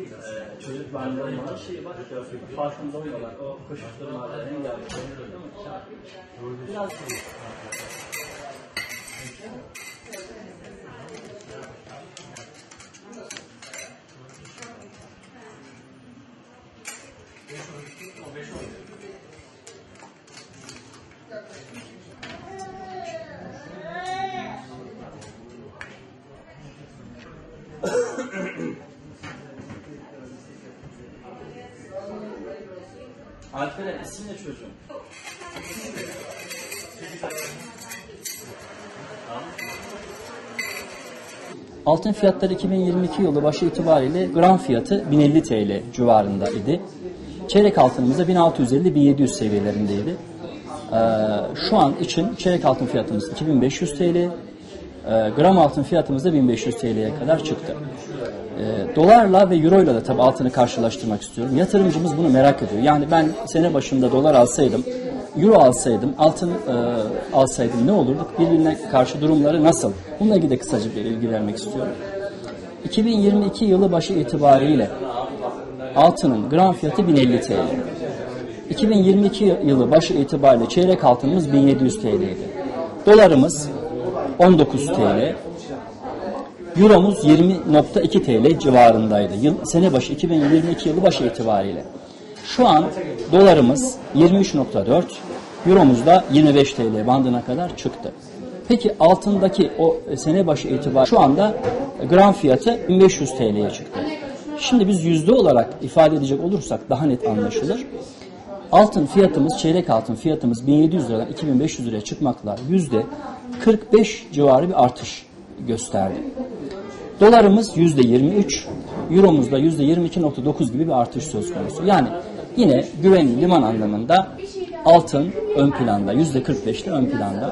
e, çocuk barındırma şeyi var. Farkında olmadan o koşuşturmaları engelliyor. Biraz Alperen isim ne çocuğun? Altın fiyatları 2022 yılı başı itibariyle gram fiyatı 1050 TL civarında idi. Çeyrek altınımız da 1650-1700 seviyelerindeydi. Ee, şu an için çeyrek altın fiyatımız 2500 TL, e, gram altın fiyatımız da 1500 TL'ye kadar çıktı. E, dolarla ve euroyla da tabii altını karşılaştırmak istiyorum. Yatırımcımız bunu merak ediyor. Yani ben sene başında dolar alsaydım, euro alsaydım, altın e, alsaydım ne olurdu? Birbirine karşı durumları nasıl? Bununla ilgili de kısaca bir bilgi vermek istiyorum. 2022 yılı başı itibariyle altının gram fiyatı 1050 TL. 2022 yılı başı itibariyle çeyrek altınımız 1700 TL'ydi. Dolarımız 19 TL, Euromuz 20.2 TL civarındaydı. Yıl, sene başı 2022 yılı başı itibariyle. Şu an dolarımız 23.4, Euromuz da 25 TL bandına kadar çıktı. Peki altındaki o sene başı itibariyle şu anda gram fiyatı 1500 TL'ye çıktı. Şimdi biz yüzde olarak ifade edecek olursak daha net anlaşılır. Altın fiyatımız, çeyrek altın fiyatımız 1700 liradan 2500 liraya çıkmakla yüzde 45 civarı bir artış gösterdi. Dolarımız yüzde 23, Euromuz da yüzde 22.9 gibi bir artış söz konusu. Yani yine güvenli liman anlamında altın ön planda, yüzde 45'te ön planda.